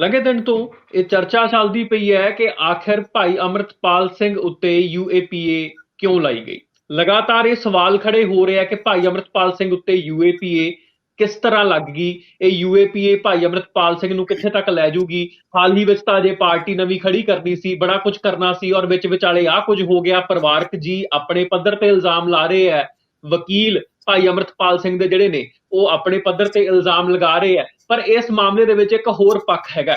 ਲੰਘੇ ਦਿਨ ਤੋਂ ਇਹ ਚਰਚਾ ਚੱਲਦੀ ਪਈ ਹੈ ਕਿ ਆਖਿਰ ਭਾਈ ਅਮਰਤਪਾਲ ਸਿੰਘ ਉੱਤੇ ਯੂਏਪੀਏ ਕਿਉਂ ਲਾਈ ਗਈ? ਲਗਾਤਾਰ ਇਹ ਸਵਾਲ ਖੜੇ ਹੋ ਰਹੇ ਆ ਕਿ ਭਾਈ ਅਮਰਤਪਾਲ ਸਿੰਘ ਉੱਤੇ ਯੂਏਪੀਏ ਕਿਸ ਤਰ੍ਹਾਂ ਲੱਗ ਗਈ? ਇਹ ਯੂਏਪੀਏ ਭਾਈ ਅਮਰਤਪਾਲ ਸਿੰਘ ਨੂੰ ਕਿੱਥੇ ਤੱਕ ਲੈ ਜਾਊਗੀ ਹਾਲ ਹੀ ਵਿੱਚ ਤਾਂ ਜੇ ਪਾਰਟੀ ਨਵੀਂ ਖੜੀ ਕਰਨੀ ਸੀ, ਬੜਾ ਕੁਝ ਕਰਨਾ ਸੀ ਔਰ ਵਿੱਚ ਵਿਚਾਲੇ ਆ ਕੁਝ ਹੋ ਗਿਆ। ਪਰਿਵਾਰਕ ਜੀ ਆਪਣੇ ਪੱਧਰ ਤੇ ਇਲਜ਼ਾਮ ਲਾ ਰਹੇ ਹੈ ਵਕੀਲ ਭਾਈ ਅਮਰਤਪਾਲ ਸਿੰਘ ਦੇ ਜਿਹੜੇ ਨੇ, ਉਹ ਆਪਣੇ ਪੱਧਰ ਤੇ ਇਲਜ਼ਾਮ ਲਗਾ ਰਹੇ ਆ। ਪਰ ਇਸ ਮਾਮਲੇ ਦੇ ਵਿੱਚ ਇੱਕ ਹੋਰ ਪੱਖ ਹੈਗਾ।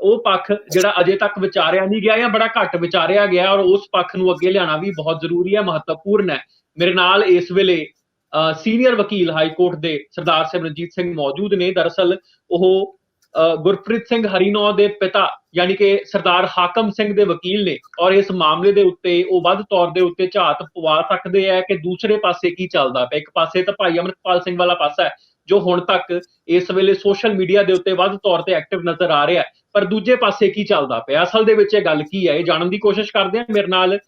ਉਹ ਪੱਖ ਜਿਹੜਾ ਅਜੇ ਤੱਕ ਵਿਚਾਰਿਆ ਨਹੀਂ ਗਿਆ ਜਾਂ ਬੜਾ ਘੱਟ ਵਿਚਾਰਿਆ ਗਿਆ ਔਰ ਉਸ ਪੱਖ ਨੂੰ ਅੱਗੇ ਲਿਆਉਣਾ ਵੀ ਬਹੁਤ ਜ਼ਰੂਰੀ ਹੈ ਮਹੱਤਵਪੂਰਨ ਹੈ। ਮੇਰੇ ਨਾਲ ਇਸ ਵੇਲੇ ਸੀਨੀਅਰ ਵਕੀਲ ਹਾਈ ਕੋਰਟ ਦੇ ਸਰਦਾਰ ਸਿਮਰਨਜੀਤ ਸਿੰਘ ਮੌਜੂਦ ਨੇ। ਦਰਅਸਲ ਉਹ ਅ, ਗੁਰਪ੍ਰੀਤ ਸਿੰਘ ਹਰੀਨੌ ਦੇ ਪਿਤਾ ਯਾਨੀ ਕਿ ਸਰਦਾਰ ਹਾਕਮ ਸਿੰਘ ਦੇ ਵਕੀਲ ਨੇ ਔਰ ਇਸ ਮਾਮਲੇ ਦੇ ਉੱਤੇ ਉਹ ਵੱਧ ਤੌਰ ਦੇ ਉੱਤੇ ਝਾਤ ਪਵਾ ਸਕਦੇ ਆ ਕਿ ਦੂਸਰੇ ਪਾਸੇ ਕੀ ਚੱਲਦਾ ਪਿਆ। ਇੱਕ ਪਾਸੇ ਤਾਂ ਭਾਈ ਅਮਰਪਾਲ ਸਿੰਘ ਵਾਲਾ ਪਾਸਾ ਹੈ ਜੋ ਹੁਣ ਤੱਕ ਇਸ ਵੇਲੇ ਸੋਸ਼ਲ ਮੀਡੀਆ ਦੇ ਉੱਤੇ ਵੱਧ ਤੌਰ ਤੇ ਐਕਟਿਵ ਨਜ਼ਰ ਆ ਰਿਹਾ ਹੈ। ਪਰ ਦੂਜੇ ਪਾਸੇ ਕੀ ਚੱਲਦਾ ਪਿਆ? ਅਸਲ ਦੇ ਵਿੱਚ ਇਹ ਗੱਲ ਕੀ ਹੈ? ਇਹ ਜਾਣਨ ਦੀ ਕੋਸ਼ਿਸ਼ ਕਰਦੇ ਹਾਂ। ਮੇਰੇ ਨਾਲ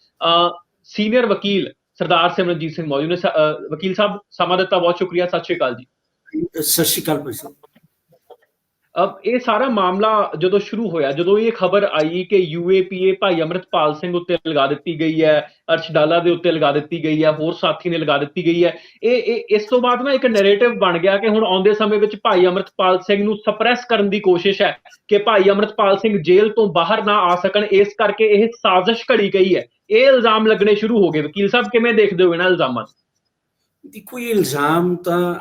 ਸੀਨੀਅਰ ਵਕੀਲ ਸਰਦਾਰ ਸਿਮਰਨਜੀਤ ਸਿੰਘ ਮੌਜੂਦ ਨੇ। ਵਕੀਲ ਸਾਹਿਬ, ਸਮਾਂ ਦਿੱਤਾ, ਬਹੁਤ ਸ਼ੁਕਰੀਆ। ਸਤਿ ਸ਼੍ਰੀ ਅਕਾਲ ਜੀ। ਸਤਿ ਸ਼੍ਰੀ ਅਕਾਲ ਭਾਈ ਸਾਹਿਬ। ਇਹ ਸਾਰਾ ਮਾਮਲਾ ਜਦੋਂ ਸ਼ੁਰੂ ਹੋਇਆ, ਜਦੋਂ ਇਹ ਖਬਰ ਆਈ ਕਿ ਯੂਏਪੀਏ ਭਾਈ ਅਮਰਤਪਾਲ ਸਿੰਘ ਉੱਤੇ ਲਗਾ ਦਿੱਤੀ ਗਈ ਹੈ, ਅਰਸ਼ ਡਾਲਾ ਦੇ ਉੱਤੇ ਲਗਾ ਦਿੱਤੀ ਗਈ ਹੈ, ਹੋਰ ਸਾਥੀ ਨੇ ਲਗਾ ਦਿੱਤੀ ਗਈ ਹੈ, ਇਹ ਇਹ, ਇਸ ਤੋਂ ਬਾਅਦ ਨਾ ਇੱਕ ਨੈਰੇਟਿਵ ਬਣ ਗਿਆ ਕਿ ਹੁਣ ਆਉਂਦੇ ਸਮੇਂ ਵਿੱਚ ਭਾਈ ਅਮਰਤਪਾਲ ਸਿੰਘ ਨੂੰ ਸਪਰੈਸ ਕਰਨ ਦੀ ਕੋਸ਼ਿਸ਼ ਹੈ ਕਿ ਭਾਈ ਅਮਰਤਪਾਲ ਸਿੰਘ ਜੇਲ੍ਹ ਤੋਂ ਬਾਹਰ ਨਾ ਆ ਸਕਣ, ਇਸ ਕਰਕੇ ਇਹ ਸਾਜ਼ਿਸ਼ ਘੜੀ ਗਈ ਹੈ। ਇਹ ਇਲਜ਼ਾਮ ਲੱਗਣੇ ਸ਼ੁਰੂ ਹੋ ਗਏ। ਵਕੀਲ ਸਾਹਿਬ, ਕਿਵੇਂ ਦੇਖਦੇ ਹੋ ਇਹਨਾਂ ਇਲਜ਼ਾਮਾਂ ਨੂੰ? ਦੇਖੋ, ਇਹ ਇਲਜ਼ਾਮ ਤਾਂ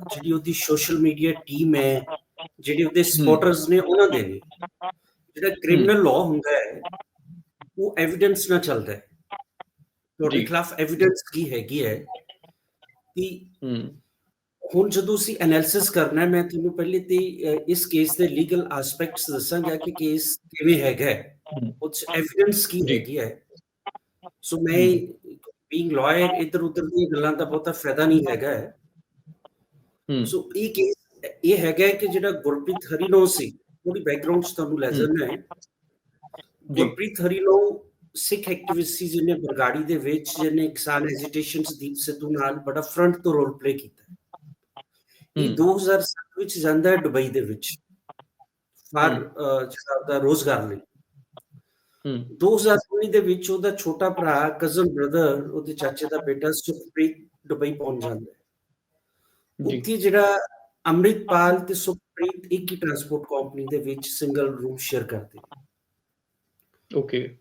ਜਿਹੜੀ ਉਹਦੀ ਸੋਸ਼ਲ ਮੀਡੀਆ ਟੀਮ ਹੈ ਜਿਹੜੇ ਉਹਦੇ ਸਪੋਰਟਰਸ ਨੇ ਉਹਨਾਂ ਦੇ ਨੇ ਜਿਹੜਾ ਕ੍ਰਿਮੀਨਲ ਲਾਅ ਹੁੰਦਾ ਹੈ ਉਹ ਐਵੀਡੈਂਸ ਨਾਲ ਚੱਲਦਾ ਹੈ। ਤੁਹਾਡੇ। ਖਿਲਾਫ ਐਵੀਡੈਂਸ ਕੀ ਹੈਗੀ ਹੈ ਕਿ ਹੂੰ। ਹੁਣ ਜਦੋਂ ਅਸੀਂ ਐਨਾਲਿਸਿਸ ਕਰਨਾ ਹੈ ਮੈਂ ਤੁਹਾਨੂੰ ਪਹਿਲੇ ਤੇ ਇਸ ਕੇਸ ਦੇ ਲੀਗਲ ਐਸਪੈਕਟਸ ਦੱਸਾਂਗਾ ਕਿ ਕੇਸ ਕਿਵੇਂ ਹੈਗਾ ਹੈ। ਹੂੰ, ਉਸ ਐਵੀਡੈਂਸ ਕੀ। ਹੈਗੀ ਹੈ। ਸੋ ਮੈਂ ਬੀਇੰਗ ਲਾਇਰ ਇਧਰ ਉਧਰ ਦੀਆਂ ਗੱਲਾਂ ਦਾ ਬਹੁਤਾ ਫਾਇਦਾ ਨਹੀਂ ਹੈਗਾ ਸੋ ਇਹ ਕੇਸ ਇਹ ਹੈਗਾ ਕਿ ਜਿਹੜਾ ਗੁਰਪ੍ਰੀਤ ਹਰੀਨੋ ਸੀ ਉਹਦੀ ਬੈਕਗ੍ਰਾਉਂਡ ਤੁਹਾਨੂੰ ਲੈ ਜਾਣਾ ਹੈ। ਗੁਰਪ੍ਰੀਤ ਹਰੀਨੋ ਸਿੱਖ ਐਕਟਿਵਿਸਟ ਸੀ ਜਿਹਨੇ ਬਰਗਾੜੀ ਦੇ ਵਿੱਚ ਜਿਹਨੇ ਕਿਸਾਨ ਐਜੀਟੇਸ਼ਨਸ ਦੀਪ ਸਿੱਧੂ ਨਾਲ ਬੜਾ ਫਰੰਟ ਤੋਂ ਰੋਲ ਪਲੇ ਕੀਤਾ ਇਹ ਹੂੰ। 2007 ਵਿੱਚ ਜਾਂਦਾ ਹੈ ਦੁਬਈ ਦੇ ਵਿੱਚ ਫਾਰ ਜਿਹੜਾ ਉਹਦਾ ਰੋਜ਼ਗਾਰ ਲਈ। ਹੂੰ। 2019 ਦੇ ਵਿੱਚ ਉਹਦਾ ਛੋਟਾ ਭਰਾ ਕਜ਼ਨ ਬ੍ਰਦਰ ਉਹਦੇ ਚਾਚੇ ਦਾ ਬੇਟਾ ਸੁਖਪ੍ਰੀਤ ਦੁਬਈ ਪਹੁੰਚ ਜਾਂਦਾ ਹੈ। ਉੱਥੇ ਜਿਹੜਾ ਅੰਮ੍ਰਿਤਪਾਲ ਤੇ ਸੁਖਪ੍ਰੀਤ ਇੱਕ ਹੀ ਟਰਾਂਸਪੋਰਟ ਕੰਪਨੀ ਦੇ ਵਿੱਚ ਸਿੰਗਲ ਰੂਮ ਸ਼ੇਅਰ ਕਰਦੇ ਨੇ। ਓਕੇ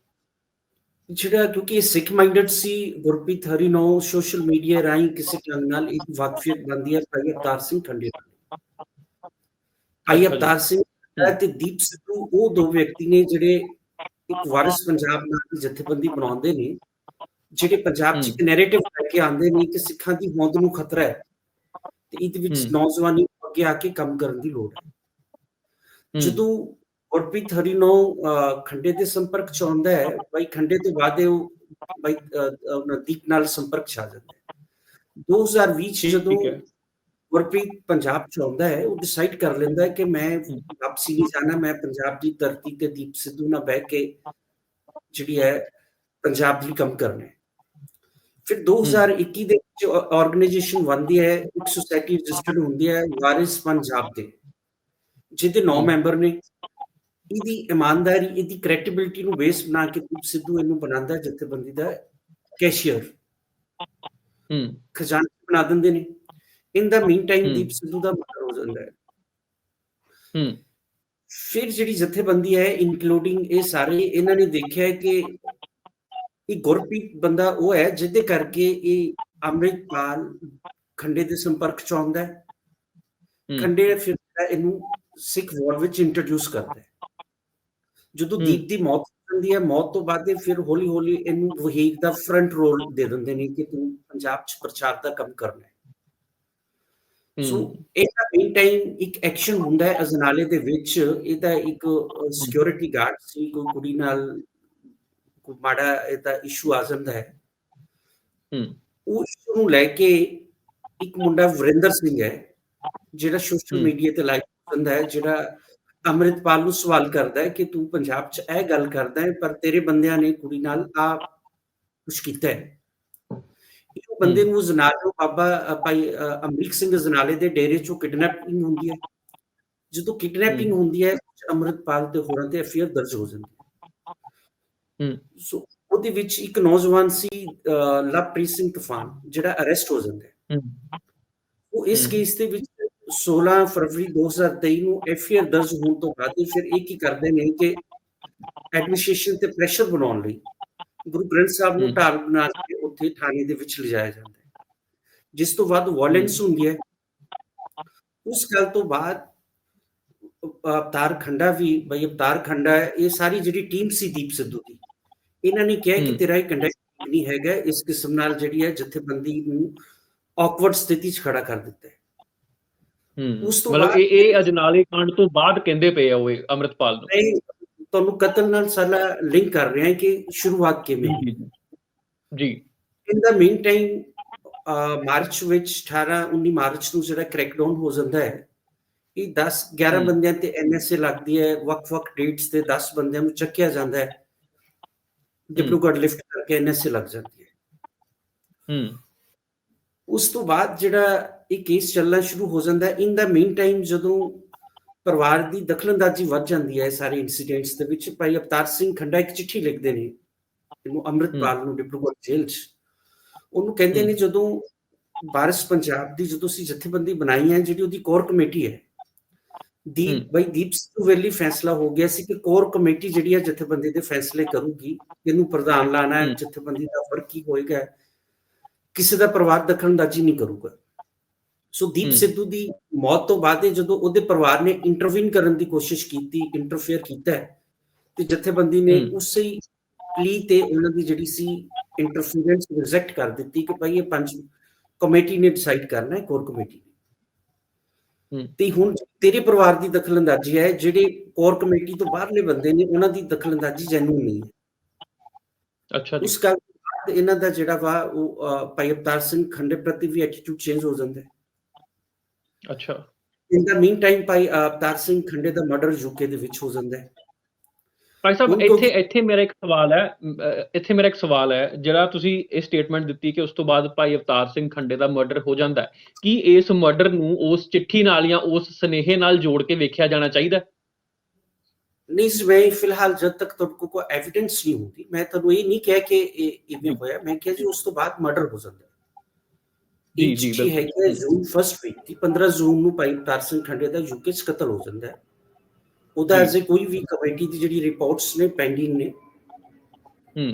ਜਿਹੜਾ ਕਿਉਂਕਿ ਸਿੱਖ ਮਾਈਂਡਡ ਸੀ ਗੁਰਪ੍ਰੀਤ ਹਰੀਨੋ ਸੋਸ਼ਲ ਮੀਡੀਆ ਰਾਹੀਂ ਕਿਸੇ ਢੰਗ ਨਾਲ ਇੱਕ ਵਾਕਫੀਅਤ ਬੰਦੀ ਹੈ ਭਾਈ ਅਵਤਾਰ ਸਿੰਘ ਠੰਡੇ ਨਾਲ। ਭਾਈ ਅਵਤਾਰ ਸਿੰਘ ਤੇ ਦੀਪ ਸਿੱਧੂ ਉਹ ਦੋ ਵਿਅਕਤੀ ਨੇ ਜਿਹੜੇ ਇੱਕ ਵਾਰਿਸ ਪੰਜਾਬ ਨਾਲ ਦੀ ਜਥੇਬੰਦੀ ਬਣਾਉਂਦੇ ਨੇ ਜਿਹੜੇ ਪੰਜਾਬ 'ਚ ਇੱਕ ਨੈਰੇਟਿਵ ਲੈ ਕੇ ਆਉਂਦੇ ਨੇ ਕਿ ਸਿੱਖਾਂ ਦੀ ਹੋਂਦ ਨੂੰ ਖਤਰਾ ਹੈ। ਤੇ ਇਹਦੇ ਵਿੱਚ। ਨੌਜਵਾਨੀ ਨੂੰ ਅੱਗੇ ਆ ਕੇ ਕੰਮ ਕਰਨ ਦੀ ਲੋੜ ਹੈ। ਜਦੋਂ ਗੁਰਪ੍ਰੀਤ ਹਰੀਨੋ ਅਹ, ਖੰਡੇ ਦੇ ਸੰਪਰਕ ਚ ਆਉਂਦਾ ਹੈ ਬਾਈ ਖੰਡੇ ਤੋਂ ਬਾਅਦ ਉਹ ਬਾਈ ਨਦੀਪ ਨਾਲ ਸੰਪਰਕ ਚ ਆ ਜਾਂਦਾ ਹੈ। 2020 ਚ ਜਦੋਂ ਗੁਰਪ੍ਰੀਤ ਪੰਜਾਬ ਚ ਆਉਂਦਾ ਹੈ ਉਹ ਡਿਸਾਈਡ ਕਰ ਲੈਂਦਾ ਹੈ ਕਿ ਮੈਂ ਵਾਪਸੀ ਨਹੀਂ ਜਾਣਾ ਮੈਂ ਪੰਜਾਬ ਦੀ ਧਰਤੀ ਤੇ ਦੀਪ ਸਿੱਧੂ ਨਾਲ ਬਹਿ ਕੇ ਜਿਹੜੀ ਹੈ ਪੰਜਾਬ ਲਈ ਕੰਮ ਕਰਨਾ ਹੈ। ਫਿਰ 2021 ਦੇ ਵਿੱਚ ਆਰਗੇਨਾਈਜੇਸ਼ਨ ਬਣਦੀ ਹੈ ਇੱਕ ਸੁਸਾਇਟੀ ਰਜਿਸਟਰਡ ਹੁੰਦੀ ਹੈ ਵਾਰਿਸ ਪੰਜਾਬ ਦੇ ਜਿਹਦੇ ਨੌ ਹਮ। ਮੈਂਬਰ ਨੇ। ਇਹਦੀ ਇਮਾਨਦਾਰੀ ਇਹਦੀ ਕ੍ਰੈਡੀਬਿਲਿਟੀ ਨੂੰ ਬੇਸ ਬਣਾ ਕੇ ਦੀਪ ਸਿੱਧੂ ਇਹਨੂੰ ਬਣਾਉਂਦਾ ਜਥੇਬੰਦੀ ਦਾ ਕੈਸ਼ੀਅਰ ਹੂੰ। ਖਜ਼ਾਨਾ ਬਣਾ ਦਿੰਦੇ ਨੇ। In the meantime. Deep Sidhu the murder ਹੋ ਜਾਂਦਾ ਹੈ। ਹੂੰ। ਫਿਰ ਜਿਹੜੀ ਜਥੇਬੰਦੀ ਹੈ ਇਨਕਲੂਡਿੰਗ ਇਹ ਸਾਰੇ ਇਹਨਾਂ ਨੇ ਦੇਖਿਆ ਕਿ ਇਹ ਗੁਰਪ੍ਰੀਤ ਬੰਦਾ ਉਹ ਹੈ ਜਿਹਦੇ ਕਰਕੇ ਇਹ ਅੰਮ੍ਰਿਤਪਾਲ ਖੰਡੇ ਦੇ ਸੰਪਰਕ ਚ ਆਉਂਦਾ ਹੈ। ਖੰਡੇ ਫਿਰ ਇਹਨੂੰ ਸਿੱਖ ਵਾਰ ਵਿੱਚ ਇੰਟਰੋਡਿਊਸ ਕਰਦਾ ਹੈ। ਜਦੋਂ। ਦੀਪ ਦੀ ਮੌਤ ਹੋ ਜਾਂਦੀ ਹੈ ਮੌਤ ਤੋਂ ਬਾਅਦ ਇਹ ਫਿਰ ਹੌਲੀ ਹੌਲੀ ਇਹਨੂੰ ਵਹੀਦ ਦਾ ਫਰੰਟ ਰੋਲ ਦੇ ਦਿੰਦੇ ਨੇ ਕਿ ਤੂੰ ਪੰਜਾਬ 'ਚ ਪ੍ਰਚਾਰ ਦਾ ਕੰਮ ਕਰਨਾ ਹੈ। ਸੋ ਇਹਦਾ ਮੇਨ ਟਾਈਮ ਇੱਕ ਐਕਸ਼ਨ ਹੁੰਦਾ ਹੈ। ਅਜਨਾਲੇ ਦੇ ਵਿੱਚ ਇਹਦਾ ਇੱਕ ਸਿਕਿਉਰਿਟੀ ਗਾਰਡ ਸੀ ਕੋਈ ਕੁੜੀ ਨਾਲ ਕੋਈ ਮਾੜਾ ਇਹਦਾ ਇਸ਼ੂ ਆ ਜਾਂਦਾ ਹੈ ਹੂੰ ਉਹ ਨੂੰ ਲੈ ਕੇ ਇੱਕ ਮੁੰਡਾ ਵਰਿੰਦਰ ਸਿੰਘ ਹੈ ਜਿਹੜਾ ਸੋਸ਼ਲ। ਮੀਡੀਆ ਤੇ ਲਾਈਵ ਹੁੰਦਾ ਹੈ ਜਿਹੜਾ ਅੰਮ੍ਰਿਤਪਾਲ ਨੂੰ ਸਵਾਲ ਕਰਦਾ ਹੈ ਕਿ ਤੂੰ ਪੰਜਾਬ 'ਚ ਇਹ ਗੱਲ ਕਰਦਾ ਹੈ ਪਰ ਤੇਰੇ ਬੰਦਿਆਂ ਨੇ ਕੁੜੀ ਨਾਲ ਆ ਕੁਝ ਕੀਤਾ ਹੈ ਉਹ ਬੰਦੇ ਨੂੰ ਜ਼ਨਾਲੇ ਬਾਬਾ ਭਾਈ ਅਮਰੀਕ ਸਿੰਘ ਜ਼ਨਾਲੇ ਦੇ ਡੇਰੇ ਚੋਂ ਕਿਡਨੈਪਿੰਗ ਹੁੰਦੀ ਹੈ ਜਦੋਂ ਕਿਡਨੈਪਿੰਗ। ਹੁੰਦੀ ਹੈ ਅੰਮ੍ਰਿਤਪਾਲ ਤੇ ਹੋਰਾਂ ਤੇ ਐਫਆਈਆਰ ਦਰਜ ਹੋ ਜਾਂਦੀ ਹੂੰ। ਸੋ ਉਹਦੇ ਵਿੱਚ ਇੱਕ ਨੌਜਵਾਨ ਸੀ ਲਵਪ੍ਰੀਤ ਸਿੰਘ ਤੂਫਾਨ ਜਿਹੜਾ ਅਰੈਸਟ ਹੋ ਜਾਂਦਾ ਹੈ। ਉਹ ਇਸ। ਕੇਸ ਦੇ ਵਿੱਚ 16 ਫਰਵਰੀ 2023 ਨੂੰ ਐਫਆਈਆਰ ਦਰਜ ਹੋਣ ਤੋਂ ਬਾਅਦ ਫਿਰ ਇਹ ਕੀ ਕਰਦੇ ਨੇ ਕਿ ਐਡਮਿਨਿਸਟ੍ਰੇਸ਼ਨ ਤੇ ਪ੍ਰੈਸ਼ਰ ਬਣਾਉਣ ਲਈ ਗੁਰੂ ਗ੍ਰੰਥ ਸਾਹਿਬ ਨੂੰ। ਢਾਲ ਬਣਾ ਕੇ ਉੱਥੇ ਥਾਣੇ ਦੇ ਵਿੱਚ ਲਿਜਾਇਆ ਜਾਂਦਾ ਹੈ। ਜਿਸ ਤੋਂ ਬਾਅਦ ਵਾਇਲੈਂਸ ਹੁੰਦੀ ਹੈ। ਉਸ ਗੱਲ ਤੋਂ ਬਾਅਦ ਅਵਤਾਰ ਖੰਡਾ ਵੀ ਬਈ ਅਵਤਾਰ ਖੰਡਾ ਇਹ ਸਾਰੀ ਜਿਹੜੀ ਟੀਮ ਸੀ ਦੀਪ ਸਿੱਧੂ ਦੀ ਇਹਨਾਂ ਨੇ ਕਿਹਾ ਕਿ ਹੂੰ। ਤੇਰਾ ਇਹ ਕੰਡਕਟ ਨਹੀਂ ਹੈਗਾ ਇਸ ਕਿਸਮ ਨਾਲ ਜਿਹੜੀ ਹੈ ਜਥੇਬੰਦੀ ਨੂੰ ਔਕਵਰਡ ਸਥਿਤੀ 'ਚ ਖੜਾ ਕਰ ਦਿੱਤਾ ਹੈ ਹੂੰ ਉਸ ਤੋਂ ਮਤਲਬ ਬਾਅਦ- ਇਹ ਇਹ ਅਜਨਾਲੇ ਕਾਂਡ ਤੋਂ ਬਾਅਦ ਕਹਿੰਦੇ ਪਏ ਆ ਉਹ ਅੰਮ੍ਰਿਤਪਾਲ ਨੂੰ ਮੈਂ ਤੁਹਾਨੂੰ ਕਤਲ ਨਾਲ ਸਾਲਾ ਲਿੰਕ ਕਰ ਰਿਹਾ ਕਿ ਸ਼ੁਰੂਆਤ ਕਿਵੇਂ। ਜੀ ਇਨ ਦਾ ਮੀਨ ਟਾਈਮ ਮਾਰਚ ਵਿੱਚ 18 19 ਮਾਰਚ ਨੂੰ ਜਿਹੜਾ ਕ੍ਰੈਕਡਾਊਨ ਹੋ ਜਾਂਦਾ ਹੈ ਇਹ 10 11 ਹਮ। ਬੰਦਿਆਂ ਤੇ ਐਨਐਸਏ ਲੱਗਦੀ ਹੈ ਵੱਖ-ਵੱਖ ਡੇਟਸ ਤੇ 10 ਬੰਦਿਆਂ ਨੂੰ ਚੱਕਿਆ ਜਾਂਦਾ ਹੈ ਡਿਪਲੋਗੜ ਲਿਫਟ ਕਰਕੇ ਐਨਐਸਏ ਲੱਗ ਜਾਂਦੀ ਹੈ। ਹੂੰ। ਉਸ ਤੋਂ ਬਾਅਦ ਜਿਹੜਾ ਇਹ ਕੇਸ ਚੱਲਣਾ ਸ਼ੁਰੂ ਹੋ ਜਾਂਦਾ ਹੈ ਇਨ ਦਾ ਮੀਨ ਟਾਈਮ ਜਦੋਂ ਪਰਿਵਾਰ ਦੀ ਦਖਲਅੰਦਾਜ਼ੀ ਵੱਧ ਜਾਂਦੀ ਹੈ ਸਾਰੇ ਇਨਸੀਡੈਂਟਸ ਦੇ ਵਿੱਚ ਭਾਈ ਅਵਤਾਰ ਸਿੰਘ ਖੰਡਾ ਇੱਕ ਚਿੱਠੀ ਲਿਖਦੇ ਨੇ ਇਹਨੂੰ ਅੰਮ੍ਰਿਤਪਾਲ ਨੂੰ ਡਿਪਲੋਗੜ ਜੇਲ੍ਹ 'ਚ। ਉਹਨੂੰ ਕਹਿੰਦੇ ਨੇ ਜਦੋਂ ਵਾਰਿਸ ਪੰਜਾਬ ਦੀ ਜਦੋਂ ਅਸੀਂ ਜਥੇਬੰਦੀ ਬਣਾਈ ਹੈ ਜਿਹੜੀ ਉਹਦੀ ਕੋਰ ਕਮੇਟੀ ਹੈ ਦੀਪ ਹਮ। ਬਈ ਦੀਪ ਸਿੱਧੂ ਵੇਲੇ ਫੈਸਲਾ ਹੋ ਗਿਆ ਸੀ ਕਿ ਕੋਰ ਕਮੇਟੀ ਜਿਹੜੀ ਹੈ ਜਥੇਬੰਦੀ ਦੇ ਫੈਸਲੇ ਕਰੂਗੀ ਇਹਨੂੰ ਪ੍ਰਧਾਨ ਲਾਣਾ ਹੈ। ਜਥੇਬੰਦੀ ਦਾ ਫ਼ਰਕ ਕੀ ਹੋਏਗਾ ਕਿਸੇ ਦਾ ਪਰਿਵਾਰ ਦਖਲਅੰਦਾਜ਼ੀ ਨਹੀਂ ਕਰੂਗਾ ਸੋ ਦੀਪ। ਸਿੱਧੂ ਦੀ ਮੌਤ ਤੋਂ ਬਾਅਦ ਜਦੋਂ ਉਹਦੇ ਪਰਿਵਾਰ ਨੇ ਇੰਟਰਵੀਨ ਕਰਨ ਦੀ ਕੋਸ਼ਿਸ਼ ਕੀਤੀ ਇੰਟਰਫੇਅਰ ਕੀਤਾ ਤੇ ਜਥੇਬੰਦੀ ਨੇ। ਉਸੇ ਹੀ ਪਲੀ ਤੇ ਉਹਨਾਂ ਦੀ ਜਿਹੜੀ ਸੀ ਇੰਟਰਫੀਰੈਂਸ ਰਿਜੈਕਟ ਕਰ ਦਿੱਤੀ ਕਿ ਭਾਈ ਇਹ ਪੰਜ ਕਮੇਟੀ ਨੇ ਡਿਸਾਈਡ ਕਰਨਾ ਹੈ ਕੋਰ ਕਮੇਟੀ। ਤੇ ਹੁਣ ਤੇਰੇ ਪਰਿਵਾਰ ਦੀ ਦਖਲਅੰਦਾਜ਼ੀ ਹੈ ਜਿਹੜੇ ਕੋਰ ਕਮੇਟੀ ਤੋਂ ਬਾਹਰਲੇ ਬੰਦੇ ਨੇ ਉਹਨਾਂ ਦੀ ਦਖਲਅੰਦਾਜ਼ੀ ਜੈਨੂਨ ਨਹੀਂ ਹੈ। ਅੱਛਾ ਜੀ। ਉਸ ਗੱਲ ਇਹਨਾਂ ਦਾ ਜਿਹੜਾ ਵਾ ਉਹ ਭਾਈ ਅਵਤਾਰ ਸਿੰਘ ਖੰਡੇ ਪ੍ਰਤੀ ਵੀ ਐਟੀਟਿਊਡ ਚੇਂਜ ਹੋ ਜਾਂਦਾ ਹੈ। ਅੱਛਾ। ਇਨ ਦਾ ਮੀਨ ਟਾਈਮ ਭਾਈ ਅਵਤਾਰ ਸਿੰਘ ਖੰਡੇ ਦਾ ਮਰਡਰ ਯੂਕੇ ਦੇ ਵਿੱਚ ਹੋ ਜਾਂਦਾ ਹੈ। ਭਾਈ ਸਾਹਿਬ ਇੱਥੇ ਇੱਥੇ ਮੇਰਾ ਇੱਕ ਸਵਾਲ ਹੈ ਇੱਥੇ ਮੇਰਾ ਇੱਕ ਸਵਾਲ ਹੈ ਜਿਹੜਾ ਤੁਸੀਂ ਇਹ ਸਟੇਟਮੈਂਟ ਦਿੱਤੀ ਕਿ ਉਸ ਤੋਂ ਬਾਅਦ ਭਾਈ ਅਵਤਾਰ ਸਿੰਘ ਖੰਡੇ ਦਾ ਮਰਡਰ ਹੋ ਜਾਂਦਾ ਹੈ। ਕੀ ਇਸ ਮਰਡਰ ਨੂੰ ਉਸ ਚਿੱਠੀ ਨਾਲ ਜਾਂ ਉਸ ਸੁਨੇਹੇ ਨਾਲ ਜੋੜ ਕੇ ਵੇਖਿਆ ਜਾਣਾ ਚਾਹੀਦਾ? ਨਹੀਂ ਜੀ, ਮੈਂ ਫਿਲਹਾਲ ਜਦ ਤੱਕ ਕੋਲ ਕੋਈ ਐਵੀਡੈਂਸ ਨਹੀਂ ਹੁੰਦੀ ਮੈਂ ਤੁਹਾਨੂੰ ਇਹ ਨਹੀਂ ਕਿਹਾ ਕਿ ਇਹ ਇਵੇਂ ਹੋਇਆ ਮੈਂ ਕਿਹਾ ਜੀ ਉਸ ਤੋਂ ਬਾਅਦ ਮਰਡਰ ਹੋ ਜਾਂਦਾ ਜੀ, ਜੀ, ਹੈ ਕਿ ਜੂਨ ਫਸਟ ਵੀਕ ਦੀ 15 ਜੂਨ ਨੂੰ ਭਾਈ ਅਵਤਾਰ ਸਿੰਘ ਖੰਡੇ ਦਾ ਯੂਕੇ 'ਚ ਕਤਲ ਹੋ ਜਾਂਦਾ ਹੈ। ਉਹਦਾ। ਐਜ਼ ਕੋਈ ਵੀ ਕਮੇਟੀ ਦੀ ਜਿਹੜੀ ਰਿਪੋਰਟਸ ਨੇ ਪੈਂਡਿੰਗ ਨੇ ਹੂੰ।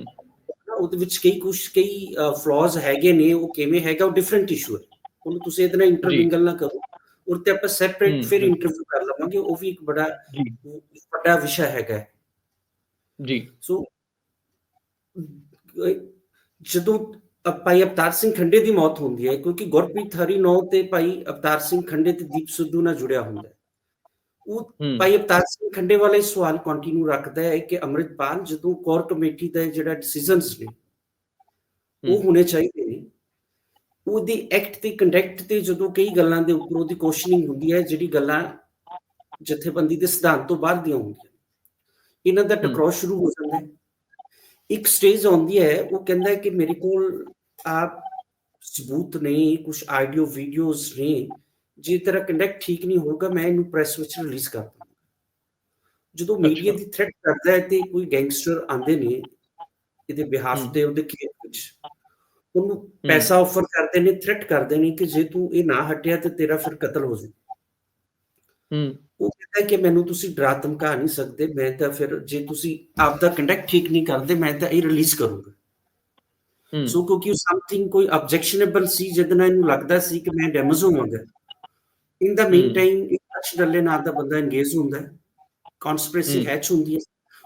ਨਾ, ਉਹਦੇ ਵਿੱਚ ਕਈ ਕੁਝ ਕਈ ਫਲॉज ਹੈਗੇ ਨੇ ਉਹ ਕਿਵੇਂ ਹੈਗਾ ਉਹ ਡਿਫਰੈਂਟ ਇਸ਼ੂ ਹੈ। ਉਹਨੂੰ ਤੁਸੀਂ ਇਹਦੇ ਨਾਲ ਇੰਟਰਵਿੰਗਲ ਨਾ ਕਰੋ। ਔਰ ਤੇ ਆਪਾਂ ਸੈਪਰੇਟ ਫਿਰ। ਇੰਟਰਵਿਊ ਕਰ ਲਵਾਂਗੇ ਉਹ ਵੀ ਇੱਕ ਬੜਾ ਵੱਡਾ ਵਿਸ਼ਾ ਹੈਗਾ। ਜੀ। ਸੋ ਜਦੋਂ ਭਾਈ ਅਵਤਾਰ ਸਿੰਘ ਖੰਡੇ ਦੀ ਮੌਤ ਹੁੰਦੀ ਹੈ ਕਿਉਂਕਿ ਗੁਰਪ੍ਰੀਤ ਹਰੀਨੌ ਤੇ ਭਾਈ ਅਵਤਾਰ ਸਿੰਘ ਖੰਡੇ ਤੇ ਦੀਪ ਸਿੱਧੂ ਨਾਲ ਜੁੜਿਆ ਹੁੰਦਾ ਹੈ। ਉਹ ਭਾਈ ਅਵਤਾਰ ਸਿੰਘ ਖੰਡੇ ਵਾਲਾ ਸਵਾਲ ਕੰਟੀਨਿਊ ਰੱਖਦਾ ਹੈ ਕਿ ਅੰਮ੍ਰਿਤਪਾਲ ਜਦੋਂ ਕੋਰ ਕਮੇਟੀ ਦਾ ਜਿਹੜਾ ਡਿਸੀਜਨਸ ਨੇ ਉਹ। ਹੋਣੇ ਚਾਹੀਦੇ ਨੇ। ਉਹਦੀ ਐਕਟ ਤੇ ਕੰਡਕਟ ਤੇ ਜਦੋਂ ਕਈ ਗੱਲਾਂ ਦੇ ਉੱਪਰ ਉਹਦੀ ਕੁਐਸਚਨਿੰਗ ਹੁੰਦੀ ਹੈ ਜਿਹੜੀ ਗੱਲਾਂ ਜਥੇਬੰਦੀ ਦੇ ਸਿਧਾਂਤ ਤੋਂ ਬਾਹਰ ਦੀਆਂ ਹੁੰਦੀਆਂ ਇਹਨਾਂ ਦਾ ਟਕਰਾਅ ਸ਼ੁਰੂ ਹੋ ਜਾਂਦਾ ਹੈ। ਇੱਕ ਸਟੇਜ ਆਉਂਦੀ ਹੈ ਉਹ ਕਹਿੰਦਾ ਹੈ ਕਿ ਮੇਰੇ ਕੋਲ ਆਪ ਸਬੂਤ ਨੇ ਕੁਝ ਆਡੀਓ ਵੀਡੀਓਜ਼ ਨੇ ਜੇ ਤੇਰਾ ਕੰਡਕਟ ਠੀਕ ਨਹੀਂ ਹੋਗਾ ਮੈਂ ਇਹਨੂੰ ਪ੍ਰੈਸ ਵਿੱਚ ਰਿਲੀਜ਼ ਕਰ ਦੂੰਗਾ। ਜਦੋਂ ਮੀਡੀਆ। ਦੀ ਥ੍ਰੈਟ ਕਰਦਾ ਹੈ ਤੇ ਕੋਈ ਗੈਂਗਸਟਰ ਆਂਦੇ ਨੇ ਇਹਦੇ ਬਿਹਾਫ। ਤੇ ਉਹਦੇ ਖੇਤ ਵਿੱਚ ਉਹਨੂੰ ਪੈਸਾ ਆਫਰ ਕਰਦੇ ਨੇ ਥ੍ਰੈਟ ਕਰਦੇ ਨੇ ਕਿ ਜੇ ਤੂੰ ਇਹ ਨਾ ਹਟਿਆ ਤੇ ਤੇਰਾ ਫਿਰ ਕਤਲ ਹੋ ਜਾਊ ਹੂੰ। ਉਹ ਕਹਿੰਦਾ ਕਿ ਮੈਨੂੰ ਤੁਸੀਂ ਡਰਾ ਧਮਕਾ ਨਹੀਂ ਸਕਦੇ ਮੈਂ ਤਾਂ ਫਿਰ ਜੇ ਤੁਸੀਂ ਆਪ ਦਾ ਕੰਡਕਟ ਠੀਕ ਨਹੀਂ ਕਰਦੇ ਮੈਂ ਤਾਂ ਇਹ ਰਿਲੀਜ਼ ਕਰੂੰਗਾ। ਸੋ ਕਿਉਂਕਿ ਸਮਥਿੰਗ ਕੋਈ ਆਬਜੈਕਸ਼ਨੇਬਲ ਸੀ ਨਾਲ ਇਹਨੂੰ ਲੱਗਦਾ ਸੀ ਕਿ ਮੈਂ ਡੈਮੇਜ ਹੋਵਾਂਗਾ। In the mean hmm. Time ਇੱਕ ਅਕਸ਼ ਡੱਲੇ ਨਾਲ ਦਾ ਬੰਦਾ ਇੰਗੇਜ ਹੁੰਦਾ ਹੈ ਕਨਸਪੀਰੇਸੀ ਹਮ। ਹੈਚ ਹੁੰਦੀ ਹੈ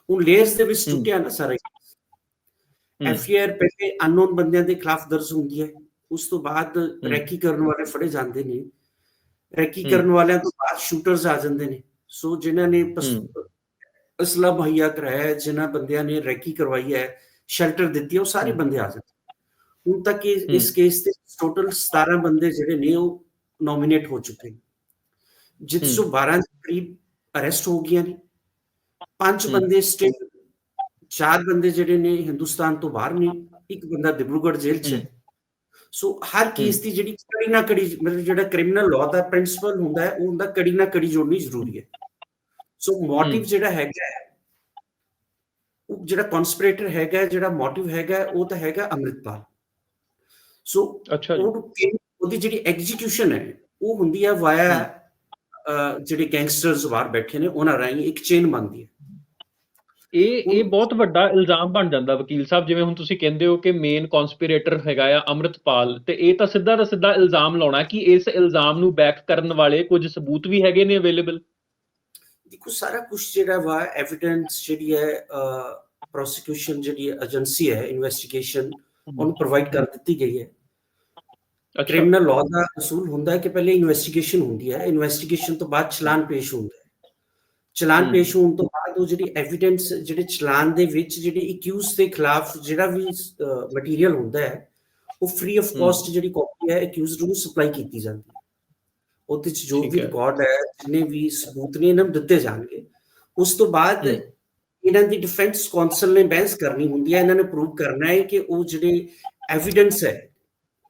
ਹੁਣ ਲੇਅਰਸ ਦੇ ਵਿੱਚ ਹਮ। ਟੁੱਟਿਆ ਨਾ ਸਾਰਾ ਹੂੰ ਐਫਆਈਆਰ ਪਹਿਲੇ ਅਨਨੋਨ ਬੰਦਿਆਂ ਦੇ ਖਿਲਾਫ ਦਰਜ ਹੁੰਦੀ ਹੈ ਉਸ ਤੋਂ ਬਾਅਦ ਰੈਕੀ ਕਰਨ ਵਾਲੇ ਫੜੇ ਜਾਂਦੇ ਨੇ ਰੈਕੀ ਹਮ। ਕਰਨ ਵਾਲਿਆਂ ਤੋਂ ਬਾਅਦ ਸ਼ੂਟਰਸ ਆ ਜਾਂਦੇ ਨੇ ਸੋ ਜਿਨ੍ਹਾਂ ਨੇ ਪਸ- ਹਮ। ਅਸਲਾ ਮੁਹੱਈਆ ਕਰਾਇਆ ਹੈ, ਜਿਨ੍ਹਾਂ ਬੰਦਿਆਂ ਨੇ ਰੈਕੀ ਕਰਵਾਈ ਹੈ ਸ਼ੈਲਟਰ ਦਿੱਤੀ ਹੈ, ਉਹ ਸਾਰੇ ਹਮ। ਬੰਦੇ ਆ ਜਾਂਦੇ ਹੁਣ ਤੱਕ ਇਹ- ਹਮ। ਇਸ ਕੇਸ ਤੇ ਟੋਟਲ 17 ਬੰਦੇ ਜਿਹੜੇ ਨੇ ਉਹ ਨੋਮੀਨੇਟ ਹੋ ਚੁੱਕੇ ਨੇ ਜਿਸ ਹਮ। ਚੋਂ 12 ਦੇ ਕਰੀਬ ਅਰੈਸਟ ਹੋ ਗਈਆਂ ਨੇ। ਪੰਜ। ਬੰਦੇ ਸਟੇਟ ਚਾਰ ਬੰਦੇ ਜਿਹੜੇ ਨੇ ਹਿੰਦੁਸਤਾਨ ਤੋਂ ਬਾਹਰ ਨੇ ਇੱਕ ਬੰਦਾ ਦਿਬਰੂਗੜ੍ਹ ਜੇਲ੍ਹ 'ਚ ਹੈ। ਸੋ ਹਰ ਕੇਸ ਦੀ ਜਿਹੜੀ ਕੜੀ ਨਾ ਕੜੀ ਮਤਲਬ ਜਿਹੜਾ ਕ੍ਰਿਮੀਨਲ ਲਾਅ ਦਾ ਪ੍ਰਿੰਸੀਪਲ ਹੁੰਦਾ ਹੈ ਉਹ ਹੁੰਦਾ ਕੜੀ ਨਾ ਕੜੀ ਜੋੜਨੀ ਜ਼ਰੂਰੀ ਹੈ। So motive. ਜਿਹੜਾ ਹੈਗਾ ਉਹ ਜਿਹੜਾ ਕਨਸਪੀਰੇਟਰ ਹੈਗਾ ਜਿਹੜਾ ਮੋਟਿਵ ਹੈਗਾ ਉਹ ਤਾਂ ਹੈਗਾ ਅੰਮ੍ਰਿਤਪਾਲ। ਸੋ ਅੱਛਾ ਉਹਦੀ ਜਿਹੜੀ ਐਗਜ਼ੀਕਿਊਸ਼ਨ ਹੈ ਉਹ ਹੁੰਦੀ ਹੈ ਵਾਇਆ ਜਿਹੜੇ ਗੈਂਗਸਟਰਸ ਬਾਹਰ ਬੈਠੇ ਨੇ ਉਹਨਾਂ ਰਾਹੀਂ ਇੱਕ ਚੇਨ ਬਣਦੀ ਹੈ। ਇਹ ਇਹ ਬਹੁਤ ਵੱਡਾ ਇਲਜ਼ਾਮ ਬਣ ਜਾਂਦਾ ਵਕੀਲ ਸਾਹਿਬ ਜਿਵੇਂ ਹੁਣ ਤੁਸੀਂ ਕਹਿੰਦੇ ਹੋ ਕਿ ਮੇਨ ਕਨਸਪੀਰੇਟਰ ਹੈਗਾ ਆ ਅੰਮ੍ਰਿਤਪਾਲ ਤੇ ਇਹ ਤਾਂ ਸਿੱਧਾ ਦਾ ਸਿੱਧਾ ਇਲਜ਼ਾਮ ਲਾਉਣਾ ਕਿ ਇਸ ਇਲਜ਼ਾਮ ਨੂੰ ਬੈਕ ਕਰਨ ਵਾਲੇ ਕੁਝ ਸਬੂਤ ਵੀ ਹੈਗੇ ਨੇ ਅਵੇਲੇਬਲ ਦੇਖੋ ਸਾਰਾ ਕੁਝ ਜਿਹੜਾ ਵਾ ਐਵੀਡੈਂਸ ਜਿਹੜੀ ਹੈ ਪ੍ਰੋਸੀਕਿਊਸ਼ਨ ਜਿਹੜੀ ਏਜੰਸੀ ਹੈ ਇਨਵੈਸਟੀਗੇਸ਼ਨ ਉਹਨੂੰ ਪ੍ਰੋਵਾਈਡ ਕਰ ਦਿੱਤੀ ਗਈ ਹੈ। ਕ੍ਰਿਮੀਨਲ ਲਾਅ ਦਾ ਅਸੂਲ ਹੁੰਦਾ ਹੈ ਕਿ ਪਹਿਲੇ ਇਨਵੈਸਟੀਗੇਸ਼ਨ ਹੁੰਦੀ ਹੈ ਇਨਵੈਸਟੀਗੇਸ਼ਨ ਤੋਂ ਬਾਅਦ ਚਲਾਨ ਪੇਸ਼ ਹੁੰਦਾ ਹੈ ਚਲਾਨ। ਪੇਸ਼ ਹੋਣ ਤੋਂ ਬਾਅਦ ਉਹ ਜਿਹੜੀ ਐਵੀਡੈਂਸ ਜਿਹੜੇ ਚਲਾਨ ਦੇ ਵਿੱਚ ਜਿਹੜੇ ਅਕਿਊਜ਼ ਦੇ ਖਿਲਾਫ ਜਿਹੜਾ ਵੀ ਮਟੀਰੀਅਲ ਹੁੰਦਾ ਹੈ ਉਹ ਫ੍ਰੀ ਆਫ। ਕਾਸਟ ਜਿਹੜੀ ਕਾਪੀ ਹੈ ਅਕਿਊਜ਼ਡ ਨੂੰ ਸਪਲਾਈ ਕੀਤੀ ਜਾਂਦੀ ਹੈ ਉਹਦੇ ਚ ਜੋ ਵੀ। ਰਿਕਾਰਡ ਹੈ ਜਿੰਨੇ ਵੀ ਸਬੂਤ ਨੇ ਇਹਨਾਂ ਨੂੰ ਦਿੱਤੇ ਜਾਣਗੇ ਉਸ ਤੋਂ ਬਾਅਦ। ਇਹਨਾਂ ਦੀ ਡਿਫੈਂਸ ਕਾਉਂਸਲ ਨੇ ਬਹਿਸ ਕਰਨੀ ਹੁੰਦੀ ਹੈ ਇਹਨਾਂ ਨੇ ਪ੍ਰੂਵ ਕਰਨਾ ਹੈ ਕਿ ਉਹ ਜਿਹੜੇ ਐਵੀਡੈਂਸ ਹੈ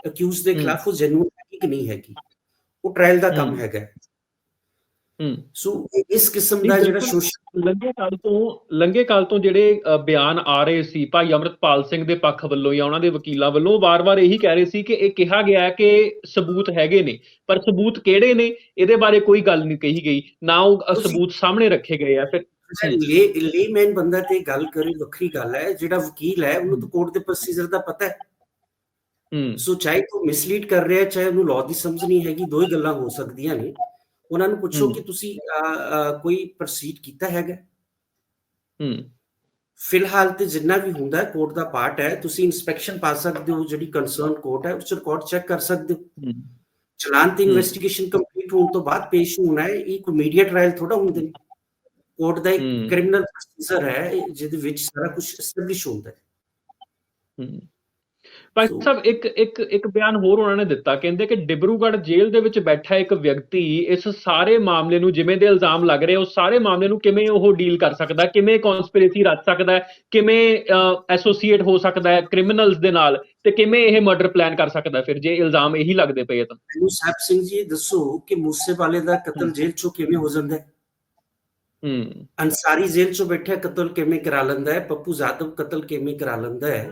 ਅਕਿਊਜ਼ ਦੇ। ਖਿਲਾਫ ਉਹ ਜੈਨੂਇਨ ਹੈਗੀ ਕਿ ਨਹੀਂ ਹੈਗੀ ਉਹ ਟ੍ਰਾਇਲ ਦਾ ਕੰਮ। ਹੈਗਾ ਹੈ। ਹੂੰ ਸੋ ਇਸ ਕਿਸਮ ਦਾ ਜਿਹੜਾ। ਸੋਸ਼ਲ ਲੰਗੇ ਕਾਲ ਤੋਂ ਲੰਗੇ ਕਾਲ ਤੋਂ ਜਿਹੜੇ ਬਿਆਨ ਆ ਰਹੇ ਸੀ ਭਾਈ ਅਮਰਤਪਾਲ ਸਿੰਘ ਦੇ ਪੱਖ ਵੱਲੋਂ ਜਾਂ ਉਹਨਾਂ ਦੇ ਵਕੀਲਾਂ ਵੱਲੋਂ ਵਾਰ-ਵਾਰ ਇਹੀ ਕਹਿ ਰਹੇ ਸੀ ਕਿ ਇਹ ਕਿਹਾ ਗਿਆ ਹੈ ਕਿ ਸਬੂਤ ਹੈਗੇ ਨੇ ਪਰ ਸਬੂਤ ਕਿਹੜੇ ਨੇ ਇਹਦੇ ਬਾਰੇ ਕੋਈ ਗੱਲ ਨਹੀਂ ਕਹੀ ਗਈ ਨਾ ਉਹ ਸਬੂਤ ਸਾਹਮਣੇ ਰੱਖੇ ਗਏ ਆ ਫਿਰ ਹਮ। ਲੇ ਲੇਮੈਨ ਬੰਦਾ ਤੇ ਗੱਲ ਕਰੇ ਵੱਖਰੀ ਗੱਲ ਹੈ ਜਿਹੜਾ ਵਕੀਲ ਹੈ ਉਹਨੂੰ ਤਾਂ ਕੋਰਟ ਦੇ ਪ੍ਰੋਸੀਜਰ ਦਾ ਪਤਾ ਹੈ ਹੂੰ ਸੋ ਚਾਹੇ ਉਹ ਮਿਸਲੀਡ ਕਰ ਰਿਹਾ ਹੈ ਚਾਹੇ ਉਹਨੂੰ ਲਾਅ ਦੀ ਸਮਝ ਨਹੀਂ ਹੈਗੀ ਦੋ ਹੀ ਗੱਲਾਂ ਹੋ ਸਕਦੀਆਂ ਨੇ। ਉਹਨਾਂ ਨੂੰ ਪੁੱਛੋ। ਕਿ ਤੁਸੀਂ ਕੋਈ ਪ੍ਰੋਸੀਡ ਕੀਤਾ ਹੈਗਾ? ਹੂੰ। ਫਿਲਹਾਲ ਤੇ ਜਿੰਨਾ ਵੀ ਹੁੰਦਾ ਹੈ ਕੋਰਟ ਦਾ ਪਾਰਟ ਹੈ। ਤੁਸੀਂ ਇਨਸਪੈਕਸ਼ਨ ਪਾ ਸਕਦੇ ਹੋ ਜਿਹੜੀ ਕੰਸਰਨ ਕੋਰਟ ਹੈ ਉਸ ਰਿਕਾਰਡ ਚੈੱਕ ਕਰ ਸਕਦੇ ਹੋ। ਚਲਾਨ ਤੇ। ਇਨਵੈਸਟੀਗੇਸ਼ਨ ਕੰਪਲੀਟ ਹੋਣ ਤੋਂ ਬਾਅਦ ਪੇਸ਼ ਹੋਣਾ ਹੈ ਇਹ ਕੋਈ ਮੀਡੀਆ ਟ੍ਰਾਇਲ ਥੋੜਾ ਹੁੰਦੇ ਨੇ। ਕੋਰਟ ਦਾ ਇੱਕ। ਕ੍ਰਿਮੀਨਲ ਪ੍ਰੋਸੀਜਰ ਹੈ ਜਿਹਦੇ ਵਿੱਚ ਸਾਰਾ ਕੁਝ ਐਸਟੈਬਲਿਸ਼ ਹੁੰਦਾ ਹੈ। ਹੂੰ। ਭਾਈ ਸਾਹਿਬ ਇੱਕ ਇੱਕ ਇੱਕ ਬਿਆਨ ਹੋਰ ਉਹਨਾਂ ਨੇ ਦਿੱਤਾ। ਕਹਿੰਦੇ ਕਿ ਡਿਬਰੂਗੜ੍ਹ ਜੇਲ੍ਹ ਦੇ ਵਿੱਚ ਬੈਠਾ ਇੱਕ ਵਿਅਕਤੀ ਇਸ ਸਾਰੇ ਮਾਮਲੇ ਨੂੰ ਜਿਵੇਂ ਦੇ ਇਲਜ਼ਾਮ ਲੱਗ ਰਹੇ ਉਸ ਸਾਰੇ ਮਾਮਲੇ ਨੂੰ ਕਿਵੇਂ ਉਹ ਡੀਲ ਕਰ ਸਕਦਾ ਕਿਵੇਂ ਕਨਸਪੀਰੇਸੀ ਰਚ ਸਕਦਾ ਹੈ, ਕਿਵੇਂ ਐਸੋਸੀਏਟ ਹੋ ਸਕਦਾ ਹੈ ਕ੍ਰਿਮੀਨਲਸ ਦੇ ਨਾਲ? ਤੇ ਕਿਵੇਂ ਇਹ ਮਰਡਰ ਪਲਾਨ ਕਰ ਸਕਦਾ ਫਿਰ ਜੇ ਇਲਜ਼ਾਮ ਇਹੀ ਲੱਗਦੇ ਪਏ ਤਾਂ। ਮੈਨੂੰ ਸਾਹਿਬ ਸਿੰਘ ਜੀ ਦੱਸੋ ਕਿ ਮੂਸੇ ਵਾਲੇ ਦਾ ਕਤਲ। ਜੇਲ੍ਹ ਚੋਂ ਕਿਵੇਂ ਹੋ ਜਾਂਦਾ ਹੈ? ਹੂੰ। ਅੰਸਾਰੀ ਜੇਲ੍ਹ ਚੋਂ ਬੈਠਾ ਕਤਲ ਕਿਵੇਂ ਕਰਾ ਲੈਂਦਾ ਹੈ? ਪੱਪੂ ਜਾਦਵ ਕਤਲ ਕਿਵੇਂ ਕਰਾ ਲੈਂਦਾ ਹੈ?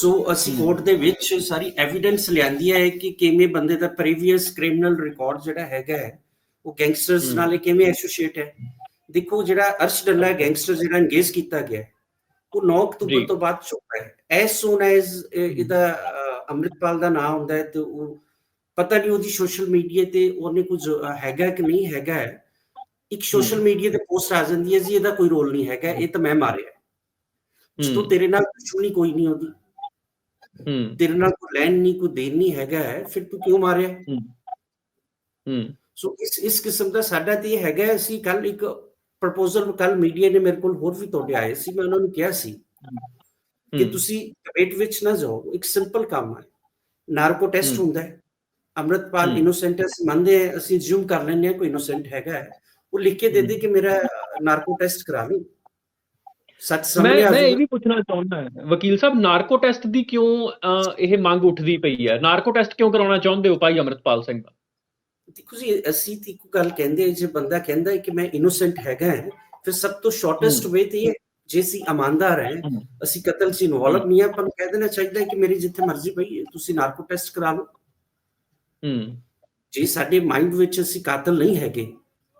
ਸੋ ਅਸੀਂ। ਕੋਰਟ ਦੇ ਵਿੱਚ ਸਾਰੀ ਐਵੀਡੈਂਸ ਲਿਆਂਦੀ ਹੈ ਕਿ ਕਿਵੇਂ ਬੰਦੇ ਦਾ ਪ੍ਰੀਵੀਅਸ ਕ੍ਰਿਮੀਨਲ ਰਿਕਾਰਡ ਜਿਹੜਾ ਹੈਗਾ ਹੈ ਉਹ ਗੈਂਗਸਟਰਸ। ਨਾਲ ਕਿਵੇਂ ਐਸੋਸੀਏਟ ਹੈ। ਦੇਖੋ ਜਿਹੜਾ ਅਰਸ਼ ਡੱਲਾ ਗੈਂਗਸਟਰ ਜਿਹੜਾ ਇੰਗੇਜ ਕੀਤਾ ਗਿਆ ਉਹ 9 ਅਕਤੂਬਰ। ਤੋਂ ਬਾਅਦ ਚੁੱਕਾ ਹੈ। ਐਸ ਸੂਨ ਐਜ਼ ਇਹਦਾ ਅੰਮ੍ਰਿਤਪਾਲ ਦਾ ਨਾਮ ਹੁੰਦਾ ਹੈ ਤੇ ਉਹ ਪਤਾ ਨਹੀਂ ਉਹਦੀ ਸੋਸ਼ਲ ਮੀਡੀਆ ਤੇ ਉਹਨੇ ਕੁਝ ਹੈਗਾ ਕਿ ਨਹੀਂ ਹੈਗਾ ਹੈ। ਇੱਕ ਸੋਸ਼ਲ ਮੀਡੀਆ ਤੇ ਪੋਸਟ ਆ ਜਾਂਦੀ ਹੈ ਜੀ ਇਹਦਾ ਕੋਈ ਰੋਲ ਨਹੀਂ ਹੈਗਾ ਇਹ ਤਾਂ ਮੈਂ ਮਾਰਿਆ। ਹੂੰ। ਤੇਰੇ ਨਾਲ ਦੁਸ਼ਮਣੀ ਕੋਈ ਨਹੀਂ ਹੁੰਦੀ ਹੂੰ। ਤੇਰੇ ਨਾਲ ਕੋਈ ਲੈਣ ਨਹੀਂ ਕੋਈ ਦੇਣ ਨਹੀਂ ਹੈਗਾ ਹੈ ਫਿਰ ਤੂੰ ਕਿਉਂ ਮਾਰਿਆ? ਹੂੰ। ਸੋ ਇਸ ਇਸ ਕਿਸਮ ਦਾ ਸਾਡਾ ਤੇ ਹੈਗਾ ਹੈ, ਅਸੀਂ ਕੱਲ ਇੱਕ ਪ੍ਰਪੋਜ਼ਲ ਕੱਲ ਮੀਡੀਆ ਨੇ ਮੇਰੇ ਕੋਲ ਹੋਰ ਵੀ ਤੁਹਾਡੇ ਆਏ ਸੀ ਮੈਂ ਉਹਨਾਂ ਨੂੰ ਕਿਹਾ ਸੀ ਕਿ ਹੂੰ ਤੁਸੀਂ ਡਿਬੇਟ ਵਿੱਚ ਨਾ ਜਾਓ ਇੱਕ ਸਿੰਪਲ ਕੰਮ ਹੈ। Narco test. ਹੁੰਦਾ ਹੈ। ਅੰਮ੍ਰਿਤਪਾਲ। ਇਨੋਸੈਂਟ ਹੈ ਮੰਨਦੇ ਹਾਂ ਅਸੀਂ ਜ਼ਿਊਮ ਕਰ ਲੈਂਦੇ ਹਾਂ ਕੋਈ ਇਨੋਸੈਂਟ ਹੈਗਾ ਹੈ। ਉਹ ਲਿਖ ਕੇ ਦੇ ਦੇ। ਕਿ ਮੇਰਾ ਨਾਰਕੋ ਟੈਸਟ ਕਰਾ ਲਓ। ਸੱਚ ਆ ਮੈਂ ਇਹ। ਵੀ ਪੁੱਛਣਾ ਚਾਹੁੰਦਾ ਹਾਂ ਵਕੀਲ ਸਾਹਿਬ ਨਾਰਕੋ ਟੈਸਟ ਦੀ ਕਿਉਂ ਇਹ ਮੰਗ ਉੱਠਦੀ ਪਈ ਹੈ ਨਾਰਕੋ ਟੈਸਟ ਕਿਉਂ ਕਰਾਉਣਾ ਚਾਹੁੰਦੇ ਹੋ ਭਾਈ ਅਮਰਤਪਾਲ ਸਿੰਘ ਦਾ ਦੇਖੋ ਜੀ ਅਸੀਂ ਤੇ ਇੱਕ ਗੱਲ ਕਹਿੰਦੇ ਜੇ ਬੰਦਾ ਕਹਿੰਦਾ ਹੈ ਕਿ ਮੈਂ ਇਨੋਸੈਂਟ ਹੈਗਾ ਹੈ, ਫਿਰ ਸਭ ਤੋਂ ਸ਼ਾਰਟੈਸਟ ਵੇ ਤੇ ਇਹ ਜੇ ਅਸੀਂ ਇਮਾਨਦਾਰ ਹੈ। ਅਸੀਂ ਕਤਲ 'ਚ ਇਨਵੋਲਵ ਨਹੀਂ ਆ ਪਰ ਕਹਿ ਦੇਣਾ ਚਾਹੀਦਾ ਹੈ ਕਿ ਮੇਰੀ ਜਿੱਥੇ ਮਰਜ਼ੀ ਪਈ ਹੈ ਤੁਸੀਂ ਨਾਰਕੋ ਟੈਸਟ ਕਰਾ ਲਓ ਹੂੰ ਜੇ ਸਾਡੇ ਮਾਈਂਡ ਵਿੱਚ ਅਸੀਂ ਕਾਤਲ ਨਹੀਂ ਹੈਗੇ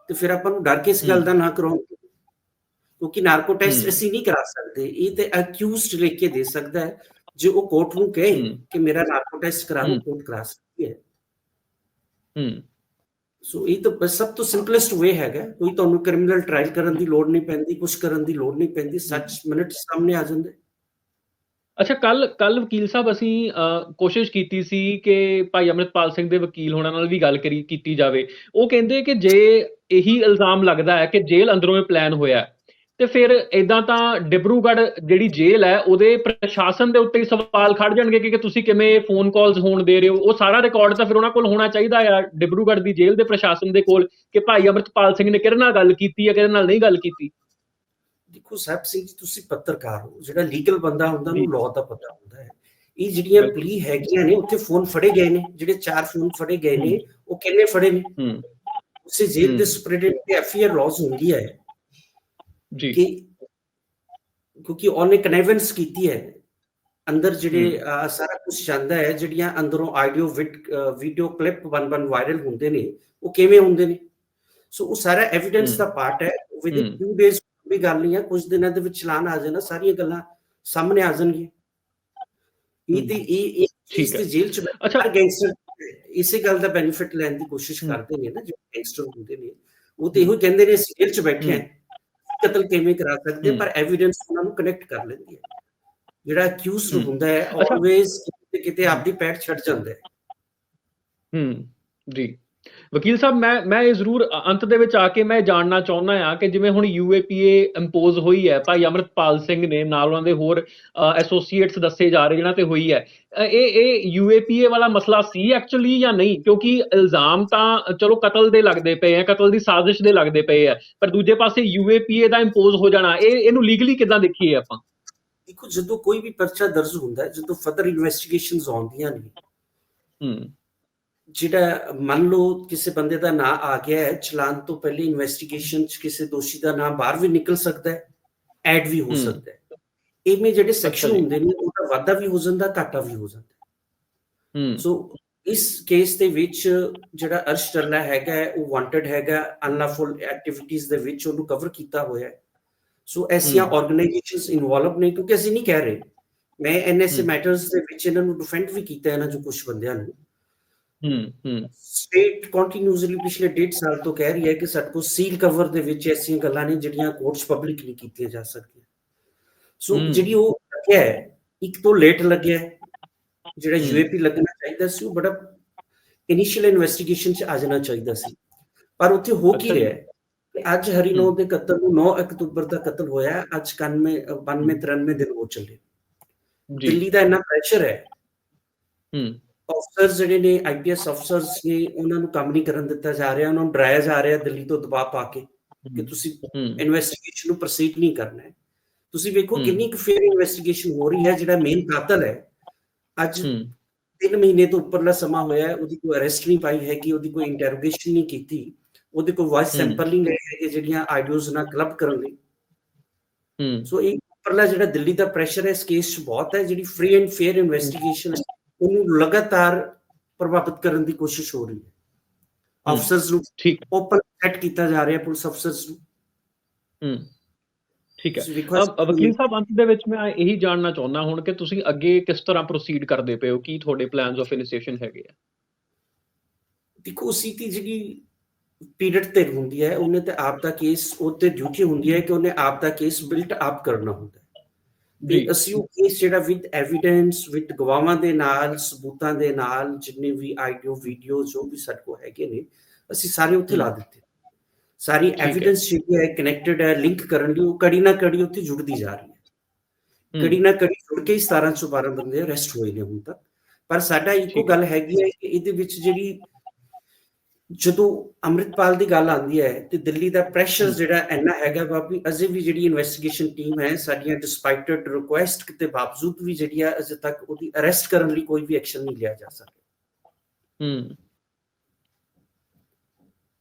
ਤੇ ਫਿਰ ਆਪਾਂ ਨੂੰ ਡਰ ਕੇ ਇਸ ਗੱਲ। ਦਾ ਨਾ ਕਰਾਓ ਕਿਉਂਕਿ ਨਾਰਕੋ ਟੈਸਟ। ਅਸੀਂ ਨਹੀਂ ਕਰਾ ਸਕਦੇ ਇਹ ਤੇ ਅਕਿਊਜ਼ਡ ਲਿਖ ਕੇ ਦੇ ਸਕਦਾ ਹੈ ਜੇ ਉਹ ਕੋਰਟ ਨੂੰ ਕਹੇ। ਕਿ ਮੇਰਾ ਨਾਰਕੋ ਟੈਸਟ ਕਰਾ ਲਓ। ਕੋਰਟ ਕਰਾ ਸਕਦੀ ਹੈ ਹੂੰ ਸੋ ਇਹ ਤਾਂ ਸਭ ਤੋਂ ਸਿੰਪਲੈਸਟ ਵੇ ਹੈਗਾ ਕੋਈ ਤੁਹਾਨੂੰ ਕ੍ਰਿਮੀਨਲ ਟ੍ਰਾਇਲ ਕਰਨ ਦੀ ਲੋੜ ਨਹੀਂ ਪੈਂਦੀ ਕੁਝ ਕਰਨ ਦੀ ਲੋੜ ਨਹੀਂ ਪੈਂਦੀ ਸੱਚ ਮਿੰਟ ਸਾਹਮਣੇ ਆ ਜਾਂਦਾ। ਅੱਛਾ ਕੱਲ ਕੱਲ ਵਕੀਲ ਸਾਹਿਬ ਅਸੀਂ ਕੋਸ਼ਿਸ਼ ਕੀਤੀ ਸੀ ਕਿ ਭਾਈ ਅਮਰਿਤਪਾਲ ਸਿੰਘ ਦੇ ਵਕੀਲ ਹੋਣਾ ਨਾਲ ਵੀ ਗੱਲ ਕਰੀ ਕੀਤੀ ਜਾਵੇ ਉਹ ਕਹਿੰਦੇ ਕਿ ਜੇ ਇਹੀ ਇਲਜ਼ਾਮ ਲੱਗਦਾ ਹੈ ਕਿ ਜੇਲ੍ਹ ਅੰਦਰੋਂ ਇਹ ਪਲਾਨ ਹੋਇਆ ਤੇ ਫਿਰ ਇਦਾਂ ਤਾਂ ਡਿਬਰੂਗੜ੍ਹ ਜਿਹੜੀ ਜੇਲ੍ਹ ਹੈ ਉਹਦੇ ਪ੍ਰਸ਼ਾਸਨ ਦੇ ਉੱਤੇ ਹੀ ਸਵਾਲ ਖੜ ਜਾਣਗੇ ਕਿ ਤੁਸੀਂ ਕਿਵੇਂ ਫੋਨ ਕਾਲਸ ਹੋਣ ਦੇ ਰਹੇ ਹੋ। ਉਹ ਸਾਰਾ ਰਿਕਾਰਡ ਤਾਂ ਫਿਰ ਉਹਨਾਂ ਕੋਲ ਹੋਣਾ ਚਾਹੀਦਾ ਆ ਡਿਬਰੂਗੜ੍ਹ ਦੀ ਜੇਲ੍ਹ ਦੇ ਪ੍ਰਸ਼ਾਸਨ ਦੇ ਕੋਲ ਕਿ ਭਾਈ ਅਮਰਿਤਪਾਲ ਸਿੰਘ ਨੇ ਕਿਹਦੇ ਨਾਲ ਗੱਲ ਕੀਤੀ ਹੈ ਕਿਹਦੇ ਨਾਲ ਨਹੀਂ ਗੱਲ ਕੀਤੀ। ਦੇਖੋ ਸਾਹਿਬ ਸਿੰਘ ਜੀ ਤੁਸੀਂ ਪੱਤਰਕਾਰ ਹੋ। ਜਿਹੜਾ ਲੀਗਲ ਬੰਦਾ ਹੁੰਦਾ। ਉਹਨੂੰ ਲਾਅ ਦਾ ਪਤਾ ਹੁੰਦਾ ਹੈ। ਇਹ ਜਿਹੜੀਆਂ। ਪਲੀ ਹੈਗੀਆਂ ਨੇ ਉੱਥੇ ਫੋਨ ਫੜੇ ਗਏ ਨੇ। ਜਿਹੜੇ ਚਾਰ ਫੋਨ ਫੜੇ ਗਏ ਨੇ ਉਹ ਕਿੰਨੇ ਫੜੇ ਨੇ? ਉਸੇ ਜੇਲ੍ਹ। ਦੇ ਸੁਪਰਡੈਂਟ ਤੇ ਐਫਆਈਆਰ ਲੌਸ ਹੁੰਦੀ ਹੈ। ਜੀ। ਕਿ ਕਿਉਂਕਿ ਉਹਨੇ ਕਨੈਵੈਂਸ ਕੀਤੀ ਹੈ। ਅੰਦਰ ਜਿਹੜੇ ਸਾਰਾ ਕੁਝ ਜਾਂਦਾ ਹੈ ਜਿਹੜੀਆਂ ਅੰਦਰੋਂ ਆਡੀਓ ਵੀਡੀਓ ਕਲਿੱਪ ਬਨ ਬਨ ਵਾਇਰਲ ਹੁੰਦੇ ਨੇ ਉਹ ਕਿਵੇਂ ਹੁੰਦੇ ਨੇ? ਸੋ ਉਹ ਸਾਰਾ ਐਵੀਡੈਂਸ। ਦਾ ਪਾਰਟ ਹੈ। ਵਿਦ। 2 ਡੇਜ਼ ਵੀ ਗੱਲ ਨਹੀਂ ਹੈ। ਕੁਝ ਦਿਨਾਂ ਦੇ ਵਿੱਚ ਚਲਾਨ ਆ ਜਾਣਾ ਸਾਰੀਆਂ ਗੱਲਾਂ ਸਾਹਮਣੇ ਆ ਜਾਣਗੀਆਂ। ਇਹ ਤੇ ਇਹ ਇਸ। ਤੇ ਜੇਲ੍ਹ ਚ ਅੱਛਾ। ਗੈਂਗਸਟਰ ਇਸੇ ਗੱਲ ਦਾ ਬੈਨੀਫਿਟ ਲੈਣ ਦੀ ਕੋਸ਼ਿਸ਼। ਕਰਦੇ ਨੇ ਨਾ ਜੋ ਗੈਂਗਸਟਰ ਹੁੰਦੇ ਨੇ। ਉਹ ਤੇ ਇਹੋ ਕਹਿੰਦੇ ਨੇ ਅਸੀਂ ਜੇਲ੍ਹ ਚ ਬੈਠੇ ਹਾਂ। ਕਤਲ ਕਿਵੇਂ ਕਰਾ ਸਕਦੇ। ਪਰ ਐਵੀਡੈਂਸ ਉਹਨਾਂ ਨੂੰ ਕਨੈਕਟ ਕਰ ਲੈਂਦੀ ਹੈ। ਜਿਹੜਾ ਅਕਿਊਜ਼ਡ ਹਮ। ਹੁੰਦਾ ਹੈ ਕਿਤੇ ਕਿਤੇ ਆਪਦੀ ਪੈਰ ਛੱਡ ਜਾਂਦਾ ਹੈ। ਹੂੰ। ਜੀ। ਵਕੀਲ ਸਾਹਿਬ ਮੈਂ ਮੈਂ ਇਹ ਜ਼ਰੂਰ ਅੰਤ ਦੇ ਵਿੱਚ ਆ ਕੇ ਮੈਂ ਜਾਣਨਾ ਚਾਹੁੰਦਾ ਆ ਕਿ ਜਿਵੇਂ ਹੁਣ ਯੂਏਪੀਏ ਇੰਪੋਜ਼ ਹੋਈ ਹੈ ਭਾਈ ਅਮਰਤਪਾਲ ਸਿੰਘ ਨੇ ਨਾਲ ਉਹਨਾਂ ਦੇ ਹੋਰ ਐਸੋਸੀਏਟਸ ਦੱਸੇ ਜਾ ਰਹੇ ਜਿਹਨਾਂ ਤੇ ਹੋਈ ਹੈ। ਇਹ ਇਹ ਯੂਏਪੀਏ ਵਾਲਾ ਮਸਲਾ ਸੀ ਐਕਚੁਅਲੀ ਜਾਂ ਨਹੀਂ? ਕਿਉਂਕਿ ਇਲਜ਼ਾਮ ਤਾਂ ਚਲੋ ਕਤਲ ਦੇ ਲੱਗਦੇ ਪਏ ਆ ਕਤਲ ਦੀ ਸਾਜ਼ਿਸ਼ ਦੇ ਲੱਗਦੇ ਪਏ ਆ ਪਰ ਦੂਜੇ ਪਾਸੇ ਯੂਏਪੀਏ ਦਾ ਇੰਪੋਜ਼ ਹੋ ਜਾਣਾ ਇਹ ਇਹਨੂੰ ਲੀਗਲੀ ਕਿਦਾਂ ਦੇਖੀਏ ਆਪਾਂ? ਦੇਖੋ ਜਦੋਂ ਕੋਈ ਵੀ ਪਰਚਾ ਦਰਜ ਹੁੰਦਾ ਹੈ ਜਦੋਂ ਫਰਦਰ ਇਨਵੈਸਟੀਗੇਸ਼ਨਸ ਆਉਂਦੀਆਂ ਨੇ ਹੂੰ। ਜਿਹੜਾ ਮੰਨ ਲਓ ਕਿਸੇ ਬੰਦੇ ਦਾ ਨਾਂ ਆ ਗਿਆ ਹੈ ਚਲਾਨ ਤੋਂ ਪਹਿਲੇ ਇਨਵੈਸਟੀਗੇਸ਼ਨ ਚ ਕਿਸੇ ਦੋਸ਼ੀ ਦਾ ਨਾਮ ਬਾਹਰ ਵੀ ਨਿਕਲ ਸਕਦਾ ਹੈ ਐਡ ਵੀ ਹੋ। ਸਕਦਾ ਹੈ ਇਹਵੇਂ ਜਿਹੜੇ ਸੈਕਸ਼ਨ। ਹੁੰਦੇ ਨੇ ਉਹਦਾ ਵਾਧਾ ਵੀ ਹੋ ਜਾਂਦਾ ਘਾਟਾ ਵੀ ਹੋ ਜਾਂਦਾ ਹੂੰ ਸੋ ਇਸ ਕੇਸ ਦੇ ਵਿੱਚ ਜਿਹੜਾ ਅਰਸ਼ ਟਰਨਾ ਹੈਗਾ ਉਹ ਵਾਂਟਡ ਹੈਗਾ ਅਨਲawful ਐਕਟੀਵਿਟੀਜ਼ ਦੇ ਵਿੱਚ ਉਹਨੂੰ ਕਵਰ ਕੀਤਾ ਹੋਇਆ ਹੈ ਸੋ ਐਸੀਆਂ। ਆਰਗੇਨਾਈਜੇਸ਼ਨਸ ਇਨਵੋਲਵ ਨੇ ਕਿਉਂਕਿ ਅਸੀਂ ਨਹੀਂ ਕਹਿ ਰਹੇ ਮੈਂ ਐਨਐਸਏ। ਮੈਟਰਸ ਦੇ ਵਿੱਚ ਇਹਨਾਂ ਨੂੰ ਡਿਫੈਂਡ ਵੀ ਕੀਤਾ ਇਹਨਾਂ ਜੋ ਕੁਝ ਬੰਦਿਆਂ ਨੂੰ ਸਟੇਟ ਕੰਟੀਨਿਊਸਲੀ ਪਿਛਲੇ 1.5 ਸਾਲ ਤੋਂ ਕਹਿ ਰਹੀ ਹੈ ਕਿ ਸਾਡੇ ਕੋਲ ਸੀਲ ਕਵਰ ਦੇ ਵਿੱਚ ਐਸੀਆਂ ਗੱਲਾਂ ਨੇ ਜਿਹੜੀਆਂ ਕੋਰਟਸ ਪਬਲਿਕ ਨਹੀਂ ਕੀਤੀਆਂ ਜਾ ਸਕਦੀਆਂ। ਸੋ। ਜਿਹੜੀ ਉਹ ਲੱਗਿਆ ਹੈ ਇੱਕ ਤੋਂ ਲੇਟ ਲੱਗਿਆ ਜਿਹੜਾ। ਯੂਏਪੀ ਲੱਗਣਾ ਚਾਹੀਦਾ ਸੀ ਉਹ ਬੜਾ ਇਨੀਸ਼ੀਅਲ ਇਨਵੈਸਟੀਗੇਸ਼ਨ ਚ ਆ ਜਾਣਾ ਚਾਹੀਦਾ ਸੀ। ਪਰ ਉੱਥੇ ਹੋ ਕੀ। ਰਿਹਾ ਹੈ ਕਿ ਅੱਜ ਹਰੀਨੋ ਦੇ ਕਤਲ ਨੂੰ 9 ਅਕਤੂਬਰ ਦਾ ਕਤਲ ਹੋਇਆ ਹੈ, ਅੱਜ 91 92 93 ਦਿਨ ਹੋ ਚੱਲੇ। ਜੀ। ਦਿੱਲੀ ਦਾ ਇੰਨਾ ਪ੍ਰੈਸ਼ਰ ਹੈ ਹੂੰ। ਅਫਸਰਸ ਜਿਹੜੇ ਨੇ ਆਈਪੀਐਸ ਅਫਸਰਸ ਨੇ ਉਹਨਾਂ ਨੂੰ ਕੰਮ ਨਹੀਂ ਕਰਨ ਦਿੱਤਾ ਜਾ ਰਿਹਾ ਉਹਨਾਂ ਨੂੰ ਡਰਾਇਆ ਜਾ ਰਿਹਾ ਦਿੱਲੀ ਤੋਂ ਦਬਾਅ ਪਾ ਕੇ ਕਿ ਤੁਸੀਂ ਹੂੰ। ਇਨਵੈਸਟੀਗੇਸ਼ਨ ਨੂੰ ਪ੍ਰੋਸੀਡ ਨਹੀਂ ਕਰਨਾ ਹੈ। ਤੁਸੀਂ ਵੇਖੋ। ਕਿੰਨੀ ਕੁ ਫੇਅਰ ਇਨਵੈਸਟੀਗੇਸ਼ਨ ਹੋ ਰਹੀ ਹੈ ਜਿਹੜਾ ਮੇਨ ਕਾਤਲ ਹੈ। ਅੱਜ ਹੂੰ। 3 ਮਹੀਨੇ ਤੋਂ ਉੱਪਰਲਾ ਸਮਾਂ ਹੋਇਆ ਹੈ ਉਹਦੀ ਕੋਈ ਅਰੈਸਟ ਨਹੀਂ ਪਾਈ ਹੈਗੀ ਉਹਦੀ ਕੋਈ ਇੰਟਰੋਗੇਸ਼ਨ ਨਹੀਂ ਕੀਤੀ। ਉਹਦੇ ਕੋਈ ਵਾਇਸ। ਸੈਂਪਲ ਨਹੀਂ ਲਏ ਹੈਗੇ ਜਿਹੜੀਆਂ ਆਡੀਓਜ਼ ਨਾਲ ਕਲੱਬ ਕਰਨ ਲਈ। ਹੂੰ। ਸੋ ਇਹ ਉੱਪਰਲਾ ਜਿਹੜਾ ਦਿੱਲੀ ਦਾ ਪ੍ਰੈਸ਼ਰ ਹੈ ਇਸ ਕੇਸ 'ਚ ਬਹੁਤ ਹੈ ਜਿਹੜੀ ਫ੍ਰੀ ਐਂਡ ਫੇਅਰ ਇਨਵੈਸਟੀਗੇਸ਼ਨ ਹੈ। ਉਹਨੂੰ ਲਗਾਤਾਰ ਪ੍ਰਭਾਵਿਤ ਕਰਨ ਦੀ ਕੋਸ਼ਿਸ਼ ਹੋ ਰਹੀ ਹੈ। ਅਫਸਰਸ ਨੂੰ ਠੀਕ। ਓਪਨ ਸੈਟ ਕੀਤਾ ਜਾ ਰਿਹਾ ਪੁਲਿਸ ਅਫਸਰਸ ਨੂੰ। ਹੂੰ। ਠੀਕ ਹੈ। ਵਕੀਲ ਸਾਹਿਬ ਅੰਤ ਦੇ ਵਿੱਚ ਮੈਂ ਇਹੀ ਜਾਣਨਾ ਚਾਹੁੰਦਾ ਹੁਣ ਕਿ ਤੁਸੀਂ ਅੱਗੇ ਕਿਸ ਤਰ੍ਹਾਂ ਪ੍ਰੋਸੀਡ ਕਰਦੇ ਪਏ ਹੋ? ਕੀ ਤੁਹਾਡੇ ਪਲਾਨਸ ਆਫ ਇਨੀਸ਼ੀਏਸ਼ਨ ਹੈਗੇ ਆ? ਦੇਖੋ ਸੀ ਦੀ ਜਿਹੜੀ ਪੀਰੀਅਡ ਤੇ ਹੁੰਦੀ ਹੈ ਉਹਨੇ ਤੇ ਆਪ ਦਾ ਕੇਸ ਉਹ ਤੇ ਡਿਊਟੀ ਹੁੰਦੀ ਹੈ ਕਿ ਉਹਨੇ ਆਪ ਦਾ ਕੇਸ ਬਿਲਟ ਅਪ ਕਰਨਾ ਹੁੰਦਾ ਤੇ ਅਸੀਂ ਉਹ ਕੇਸ ਜਿਹੜਾ ਵਿਦ ਐਵੀਡੈਂਸ ਵਿਦ ਗਵਾਹਾਂ ਦੇ ਨਾਲ ਸਬੂਤਾਂ ਦੇ ਨਾਲ ਜਿੰਨੇ ਵੀ ਆਡੀਓ ਵੀਡੀਓ ਜੋ ਵੀ ਸਾਡੇ ਕੋਲ ਹੈਗੇ ਨੇ ਅਸੀਂ ਸਾਰੇ ਉੱਥੇ ਲਾ ਦਿੱਤੇ। ਸਾਰੀ। ਐਵੀਡੈਂਸ ਜਿਹੜੀ ਹੈ ਕਨੈਕਟਡ ਹੈ ਲਿੰਕ ਕਰਨ ਲਈ ਉਹ ਕੜੀ ਨਾ ਕੜੀ ਉੱਥੇ ਜੁੜਦੀ ਜਾ ਰਹੀ ਹੈ। ਕੜੀ ਨਾ ਕੜੀ ਜੁੜ ਕੇ ਹੀ 17 ਤੋਂ 12 ਬੰਦੇ ਅਰੈਸਟ ਹੋਏ ਨੇ ਹੁਣ ਤੱਕ। ਪਰ ਸਾਡਾ ਇੱਕੋ। ਗੱਲ ਹੈਗੀ ਹੈ ਕਿ ਇਹਦੇ ਵਿੱਚ ਜਿਹੜੀ ਜਦੋਂ ਅੰਮ੍ਰਿਤਪਾਲ ਦੀ ਗੱਲ ਆਉਂਦੀ ਹੈ ਤੇ ਦਿੱਲੀ ਦਾ ਪ੍ਰੈਸ਼ਰ। ਜਿਹੜਾ ਇੰਨਾ ਹੈਗਾ ਵੀ ਅਜੇ ਵੀ ਜਿਹੜੀ ਇਨਵੈਸਟੀਗੇਸ਼ਨ ਟੀਮ ਹੈ ਸਾਡੀਆਂ ਡਿਸਪਾਈਟਡ ਰਿਕੁਐਸਟ ਦੇ ਬਾਵਜੂਦ ਵੀ ਜਿਹੜੀ ਹੈ ਅਜੇ ਤੱਕ ਉਹਦੀ ਅਰੈਸਟ ਕਰਨ ਲਈ ਕੋਈ ਵੀ ਐਕਸ਼ਨ ਨਹੀਂ ਲਿਆ ਜਾ ਸਕਿਆ। ਹੂੰ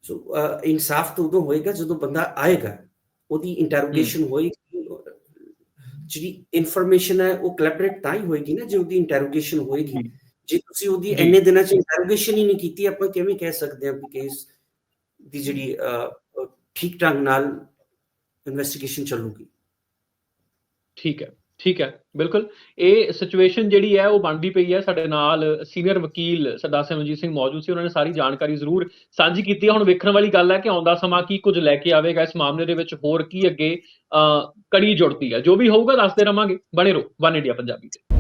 ਸੋ ਇਨਸਾਫ ਤਾਂ ਉਦੋਂ ਹੋਏਗਾ ਜਦੋਂ ਬੰਦਾ ਆਏਗਾ। ਉਹਦੀ ਇੰਟਰੋਗੇਸ਼ਨ ਹੋਏਗੀ ਜਿਹੜੀ ਇਨਫੋਰਮੇਸ਼ਨ ਹੈ ਉਹ ਕੋਲੈਬੋਰੇਟ ਤਾਂ ਹੀ ਹੋਏਗੀ ਨਾ ਜੇ ਉਹਦੀ ਇੰਟਰੋਗੇਸ਼ਨ ਹੋਏਗੀ। ਜੀ। ਤੁਸੀਂ ਉਹਦੀ। ਇੰਨੇ ਦਿਨਾਂ ਚ ਇੰਟਰੋਗੇਸ਼ਨ ਹੀ ਨਹੀਂ ਕੀਤੀ ਆਪਾਂ ਕਿਵੇਂ ਕਹਿ ਸਕਦੇ ਹਾਂ ਕਿ ਕੇਸ ਦੀ ਜਿਹੜੀ ਠੀਕ ਢੰਗ ਨਾਲ ਇਨਵੈਸਟੀਗੇਸ਼ਨ ਚੱਲੂਗੀ? ਠੀਕ ਹੈ ਠੀਕ ਹੈ ਬਿਲਕੁਲ। ਇਹ ਸਿਚੁਏਸ਼ਨ ਜਿਹੜੀ ਹੈ ਉਹ ਬਣਦੀ ਪਈ ਹੈ। ਸਾਡੇ ਨਾਲ ਸੀਨੀਅਰ ਵਕੀਲ ਸਰਦਾਰ ਸਿਮਰਜੀਤ ਸਿੰਘ ਮੌਜੂਦ ਸੀ। ਉਹਨਾਂ ਨੇ ਸਾਰੀ ਜਾਣਕਾਰੀ ਜ਼ਰੂਰ ਸਾਂਝੀ ਕੀਤੀ ਹੈ। ਹੁਣ ਵੇਖਣ ਵਾਲੀ ਗੱਲ ਹੈ ਕਿ ਆਉਂਦਾ ਸਮਾਂ ਕੀ ਕੁਝ ਲੈ ਕੇ ਆਵੇਗਾ। ਇਸ ਮਾਮਲੇ ਦੇ ਵਿੱਚ ਹੋਰ ਕੀ ਅੱਗੇ ਕੜੀ ਜੁੜਦੀ ਹੈ। ਜੋ ਵੀ ਹੋਊਗਾ ਦੱਸਦੇ ਰਵਾਂਗੇ। ਬਣੇ ਰਹੋ। ਵਨ ਇੰਡੀਆ ਪੰਜਾਬੀ ਤੇ।